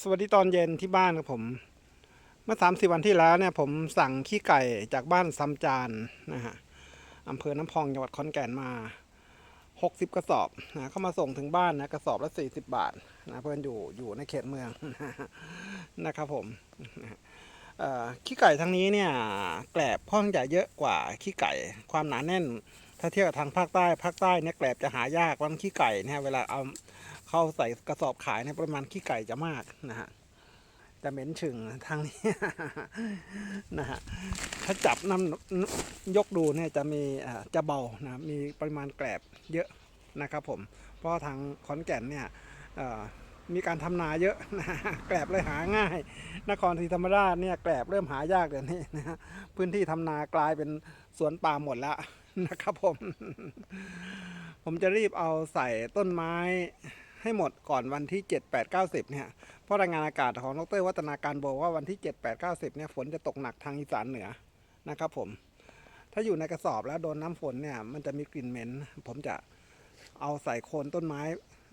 สวัสดีตอนเย็นที่บ้านครับผม เมื่อสามสิบวันที่แล้วเนี่ยผมสั่งขี้ไก่จากบ้านซัมจานนะฮะอำเภอน้ำพองจังหวัดขอนแก่นมาหกสิบกระสอบนะเข้ามาส่งถึงบ้านนะกระสอบละสี่สิบบาทนะเพื่อนอยู่อยู่ในเขตเมืองนะครับผมขี้ไก่ทางนี้เนี่ยแกลบค่อนข้างจะเยอะกว่าขี้ไก่ความหนาแน่น ถ้าเทียบกับทางภาคใต้ภาคใต้เนี่ยแกลบจะหายากวันขี้ไก่เนี่ยเวลาเอา เข้าใส่กระสอบขายในปริมาณขี้ไก่จะมากนะฮะจะเหม็นฉึงทางนี้นะฮะถ้าจับน้ำยกดูเนี่ยจะมีจะเบานะมีปริมาณแกลบเยอะนะครับผมเพราะทางขอนแก่นเนี่ยมีการทำนาเยอะนะแกลบเลยหาง่าย นครศรีธรรมราชเนี่ยแกลบเริ่มหายากเดี๋ยวนี้นะฮะพื้นที่ทำนากลายเป็นสวนป่าหมดแล้วนะครับผม ผมจะรีบเอาใส่ต้นไม้ ให้หมดก่อนวันที่ 7 8 9 0เนี่ยเพราะรายงานอากาศของดรวัฒนาการบอกว่าวันที่ 7 8 9 0เนี่ยฝนจะตกหนักทางอีสานเหนือนะครับผม ถ้าอยู่ในกระสอบแล้วโดนน้ำฝนเนี่ยมันจะมีกลิ่นเหม็น ผมจะเอาใส่โคนต้นไม้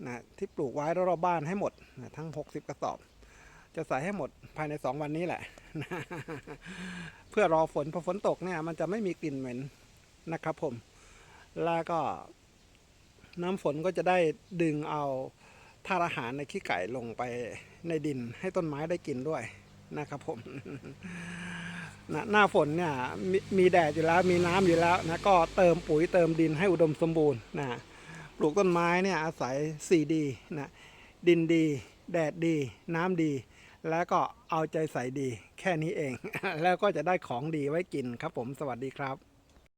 นะที่ปลูกไว้รอบๆบ้านให้หมดนะทั้ง 60 กระสอบ จะใส่ให้หมดภายใน 2 วันนี้แหละ เพื่อรอฝนพอฝนตกเนี่ยมันจะไม่มีกลิ่นเหม็นนะครับผมแล้วก็น้ำฝนก็จะได้ดึงเอา ธาตุอาหารในขี้ไก่ลงไปในดินให้ต้นไม้ได้กินด้วยนะครับผมนะหน้าฝนเนี่ยมมีแดดอยู่แล้วมีน้ำอยู่แล้วนะก็เติมปุ๋ยเติมดินให้อุดมสมบูรณ์นะปลูกต้นไม้เนี่ยอาศัย 4D นะดินดี แดดดี น้ำดี แล้วก็เอาใจใส่ดี แค่นี้เอง แล้วก็จะได้ของดีไว้กินครับผมสวัสดีครับ